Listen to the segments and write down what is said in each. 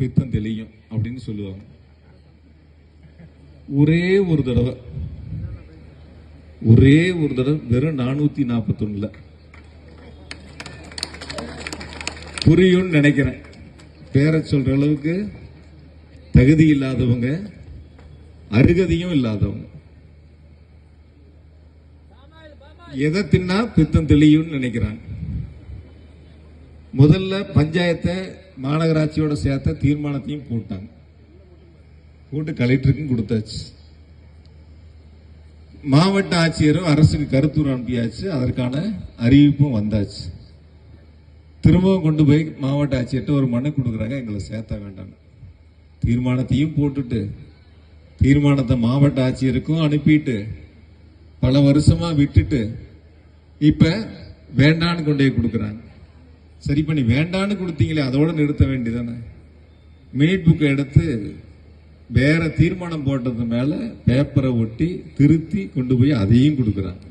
பித்தம் தெளியும் அப்படின்னு சொல்லுவாங்க. ஒரே ஒரு தடவை ஒரே ஒரு தடவை வெறும் நானூத்தி நாற்பத்தொன்னுல புரியும்னு நினைக்கிறேன். பேரை சொல்ற அளவுக்கு தகுதி இல்லாதவங்க அருகதையும் இல்லாதவங்க. எதை தின்னா பித்தம் தெளியும்னு நினைக்கிறாங்க. முதல்ல பஞ்சாயத்தை மாநகராட்சியோட சேர்த்த தீர்மானத்தையும் போட்டாங்க. போட்டு கலெக்டருக்கும் கொடுத்தாச்சு. மாவட்ட ஆட்சியரும் அரசுக்கு கருத்துரு அனுப்பியாச்சு. அதற்கான அறிவிப்பும் வந்தாச்சு. திரும்பவும் கொண்டு போய் மாவட்ட ஆட்சியர்கிட்ட ஒரு மனு கொடுக்குறாங்க. எங்களை சேர்த்த வேண்டாம் தீர்மானத்தையும் போட்டுட்டு தீர்மானத்தை மாவட்ட ஆட்சியருக்கும் அனுப்பிட்டு பல வருஷமாக விட்டுட்டு இப்போ வேண்டான்னு கொண்டு போய் கொடுக்குறாங்க. சரி பண்ணி வேண்டான்னு கொடுத்தீங்களே அதோடு நிறுத்த வேண்டியதானே? மினிட் புக்கை எடுத்து வேற தீர்மானம் போட்டது மேல பேப்பரை ஒட்டி திருத்தி கொண்டு போய் அதையும் கொடுக்குறாங்க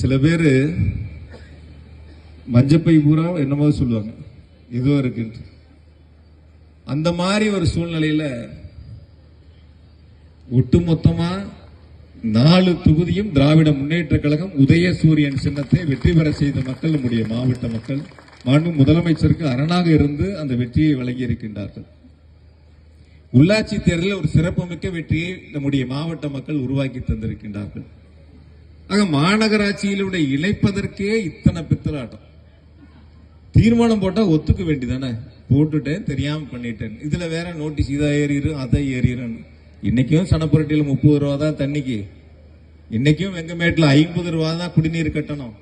சில பேர் மஞ்சப்பை பூரா என்னமோ சொல்லுவாங்க. ஏதோ இருக்குன்ட்டு. அந்த மாதிரி ஒரு சூழ்நிலையில் ஒட்டு மொத்தமாக நாலு தொகுதியும் திராவிட முன்னேற்ற கழகம் உதயசூரியன் சின்னத்தை வெற்றி பெற செய்த மக்கள் நம்முடைய மாவட்ட மக்கள். மாண்பு முதலமைச்சருக்கு அரணாக இருந்து அந்த வெற்றியை வழங்கி இருக்கின்றார்கள் உள்ளாட்சி தேர்தலில் ஒரு சிறப்புமிக்க வெற்றியை நம்முடைய மாவட்ட மக்கள் உருவாக்கி தந்திருக்கின்றார்கள். ஆக மாநகராட்சியிலுடைய இணைப்பதற்கே இத்தனை பித்தலாட்டம். தீர்மானம் போட்டா ஒத்துக்க வேண்டிதானே? போட்டுட்டேன் தெரியாம பண்ணிட்டேன். இதுல வேற நோட்டீஸ் இதை ஏறிடும் அதை ஏறிடும் இன்னைக்கும் சனப்புரட்டியில் முப்பது ரூபா தான் தண்ணிக்கு. இன்னைக்கும் வெங்கமேட்டில் ஐம்பது ரூபா தான் குடிநீர் கட்டணம்.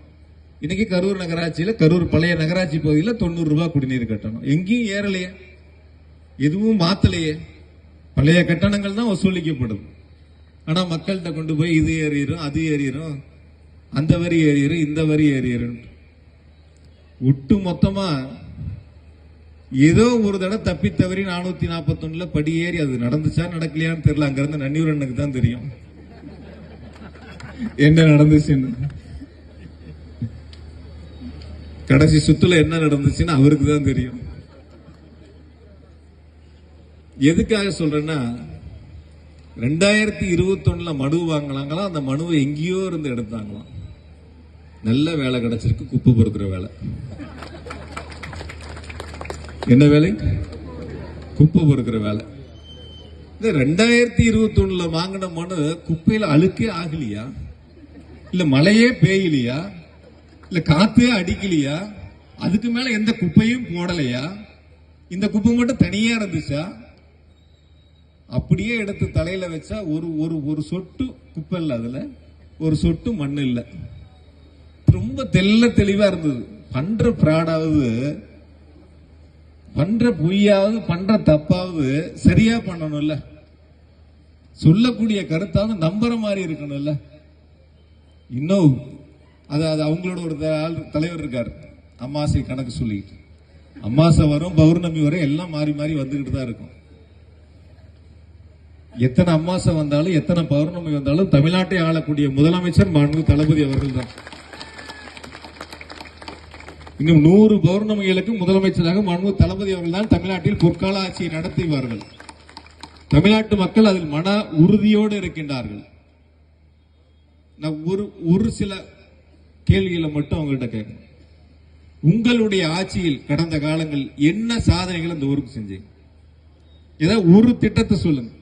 இன்னைக்கு கரூர் நகராட்சியில் கரூர் பழைய நகராட்சி பகுதியில் தொண்ணூறு ரூபா குடிநீர் கட்டணம். எங்கேயும் ஏறலையே. எதுவும் மாத்தலையே. பழைய கட்டணங்கள் தான் வசூலிக்கப்படுது ஆனால் மக்கள்கிட்ட கொண்டு போய் இது ஏறிடும் அது ஏறிடும் அந்த வரி ஏறிடும் இந்த வரி ஏறிடும் ஒட்டு மொத்தமாக ஏதோ ஒரு தடவை தப்பி தவறி நானூற்றி நாற்பத்தொன்னுல படி ஏறி அது நடந்துச்சா நடக்கலையான்னு தெரியல. அங்கேருந்து நன்னியூரனுக்கு நன்னியூர் அண்ணனுக்கு தான் தெரியும். என்ன நடந்துச்சுன்னு? கடைசி சுத்துல என்ன நடந்துச்சுன்னு அவருக்கு தான் தெரியும். எதுக்காக சொல்றேன்னா ரெண்டாயிரத்தி இருபத்தொன்னுல மனு வாங்கினாங்களாம் அந்த மனுவை எங்கேயோ இருந்து எடுத்தாங்களாம். நல்ல வேலை கிடைச்சிருக்கு குப்பை பொறுக்கிற வேலை. என்ன வேலை? குப்பை பொறுக்கிற வேலை. இந்த ரெண்டாயிரத்தி இருபத்தி ஒண்ணுல வாங்கின மனு குப்பையில அழுக்கே ஆகலையா? இல்ல மழையே பெய்யலையா? இல்ல காத்தே அடிக்கலையா? அதுக்கு மேல எந்த குப்பையும் போடலையா? இந்த குப்பை மட்டும் தனியா இருந்துச்சா? அப்படியே எடுத்து தலையில வச்சா ஒரு ஒரு ஒரு சொட்டு குப்பை இல்லை அதுல. ஒரு சொட்டு மண் இல்லை. ரொம்ப தெல்ல தெளிவா இருந்தது. பண்ற பிராடாவது பண்ற பொய்யாவது பண்ற தப்பாவது சரியா பண்ணணும்ல. சொல்லக்கூடிய கருத்தாவது நம்புற மாதிரி இருக்கணும்ல. இன்னும் அது அது அவங்களோட ஒரு த- ஆள் தலைவர் இருக்கார். அம்மாசை கணக்கு சொல்லிட்டு அம்மாசை வரும் பௌர்ணமி வரும் எல்லாம் மாறி மாறி வந்துகிட்டு தான் இருக்கும். எத்தனை அம்மாசை வந்தாலும் எத்தனை பௌர்ணமி வந்தாலும் தமிழ்நாட்டை ஆளக்கூடிய முதலமைச்சர் மாண்பு தளபதி அவர்கள் தான். இன்னும் நூறு பௌர்ணமிகளுக்கு முதலமைச்சராக மாண்பு தளபதி அவர்கள் தான் தமிழ்நாட்டில் பொற்கால ஆட்சியை நடத்துவார்கள். தமிழ்நாட்டு மக்கள் அதில் மன உறுதியோடு இருக்கின்றார்கள். நான் ஒரு ஒரு சில கேள்விகளை மட்டும் அவங்கள்ட்ட கேட்கணும். உங்களுடைய ஆட்சியில் கடந்த காலங்கள் என்ன சாதனைகள் அந்த ஊருக்கு செஞ்சீங்க? ஏதாவது ஒரு திட்டத்தை சொல்லுங்க.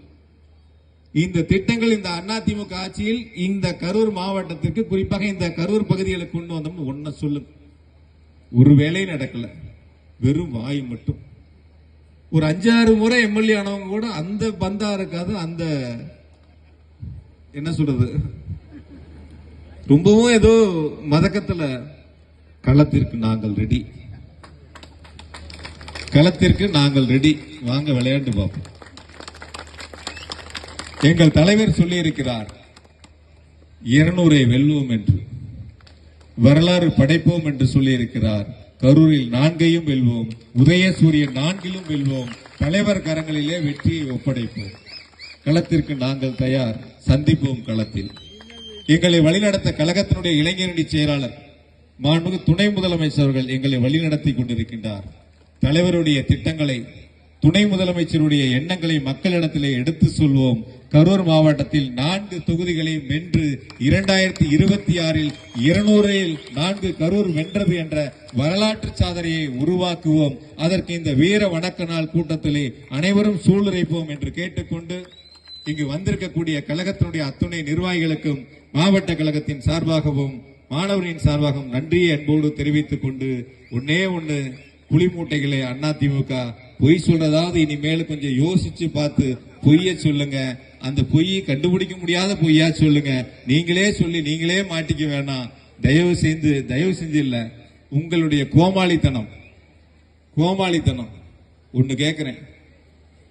இந்த திட்டங்கள் இந்த அதிமுக ஆட்சியில் இந்த கரூர் மாவட்டத்திற்கு குறிப்பாக இந்த கரூர் பகுதிகளுக்கு கொண்டு வந்தோம்னு ஒன்ன சொல்லுங்க. ஒரு வேலையும் நடக்கல. வெறும் வாய் மட்டும். ஒரு அஞ்சாறு முறை எம்எல்ஏ ஆனவங்க கூட அந்த பந்தா இருக்காது அந்த என்ன சொல்றது? ரொம்பவும் ஏதோ மதக்கத்துல களத்திற்கு நாங்கள் ரெடி களத்திற்கு நாங்கள் ரெடி வாங்க விளையாண்டு பார்ப்போம். எங்கள் தலைவர் சொல்லியிருக்கிறார் இருநூறை வெல்வோம் என்று. வரலாறு படைப்போம் என்று சொல்லியிருக்கிறார் கரூரில் நான்கையும் வெல்வோம் உதயசூரியன் நான்கிலும் வெல்வோம் தலைவர் கரங்களிலே வெற்றியை ஒப்படைப்போம். களத்திற்கு நாங்கள் தயார் சந்திப்போம் களத்தில். எங்களை வழிநடத்த கழகத்தினுடைய இளைஞரணி செயலாளர் மாண்புக்கு துணை முதலமைச்சர்கள் எங்களை வழிநடத்தி கொண்டிருக்கின்றார். தலைவருடைய திட்டங்களை துணை முதலமைச்சருடைய எண்ணங்களை மக்களிடத்திலே எடுத்து சொல்வோம். கரூர் மாவட்டத்தில் நான்கு தொகுதிகளை வென்று இரண்டாயிரத்தி இருபத்தி ஆறில் இருநூறில் நான்கு கரூர் வென்றது என்ற வரலாற்று சாதனையை உருவாக்குவோம். அதற்கு இந்த வீர வணக்க நாள் கூட்டத்திலே அனைவரும் சூளுரைப்போம் என்று கேட்டுக்கொண்டு இங்கு வந்திருக்கக்கூடிய கழகத்தினுடைய அத்துணை நிர்வாகிகளுக்கும் மாவட்ட கழகத்தின் சார்பாகவும் மாணவரின் சார்பாகவும் நன்றியை அன்போடு தெரிவித்துக் கொண்டு ஒன்னே ஒன்று புலி மூட்டைகளை அதிமுக பொய் சொல்றதாவது இனிமேல் கொஞ்சம் யோசிச்சு பார்த்து பொய்ய சொல்லுங்க. அந்த பொய்யை கண்டுபிடிக்க முடியாத பொய்யா சொல்லுங்க. நீங்களே சொல்லி நீங்களே மாட்டிக்க வேணாம். தயவு செய்து தயவு செஞ்சு இல்ல. உங்களுடைய கோமாளித்தனம். கோமாளித்தனம். ஒன்று கேட்குறேன்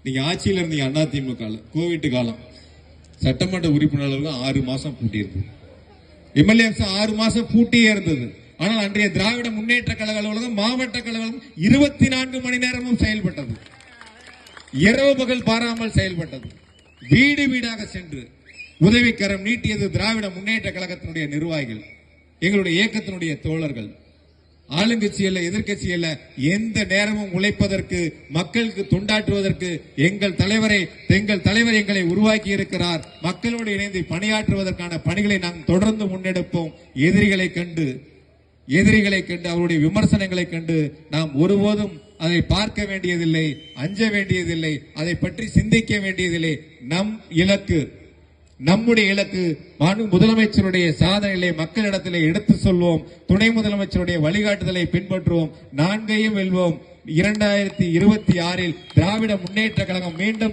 நீங்க ஆட்சியில் இருந்தீங்க அண்ணா திமுக கோவிட் காலம் சட்டமன்ற உறுப்பினர்களுக்கு ஆறு மாசம் பூட்டி இருந்தது எம்எல்ஏஸ் ஆறு மாசம் பூட்டியே இருந்தது. ஆனால் அன்றைய திராவிட முன்னேற்ற கழக அலுவலகம் மாவட்ட கழகம் இருபத்தி நான்கு மணி நேரமும் செயல்பட்டது. இரவு பகல் பாராமல் செயல்பட்டது. வீடு வீடாக சென்று உதவிக்கரம் நீட்டியது திராவிட முன்னேற்ற கழகத்தினுடைய நிர்வாகிகள் எங்களுடைய இயக்கத்தினுடைய தோழர்கள். ஆளுங்கட்சி அல்ல எதிர்கட்சி அல்ல எந்த நேரமும் உழைப்பதற்கு மக்களுக்கு தொண்டாற்றுவதற்கு எங்கள் தலைவரை எங்கள் தலைவர் எங்களை உருவாக்கி இருக்கிறார். மக்களோடு இணைந்து பணியாற்றுவதற்கான பணிகளை நாம் தொடர்ந்து முன்னெடுப்போம். எதிரிகளை கண்டு எதிரிகளை கண்டு அவருடைய விமர்சனங்களை கண்டு நாம் ஒருபோதும் அதை பார்க்க வேண்டியதில்லை அஞ்ச வேண்டியதில்லை அதை பற்றி சிந்திக்க வேண்டியதில்லை. நம் இலக்கு நம்முடைய இலக்கு மாண்பு முதலமைச்சருடைய சாதனைகளை மக்களிடத்திலே எடுத்து சொல்வோம் துணை முதலமைச்சருடைய வழிகாட்டுதலை பின்பற்றுவோம் நான்கையும் வெல்வோம். இரண்டாயிரத்தி இருபத்தி ஆறில் திராவிட முன்னேற்ற கழகம் மீண்டும்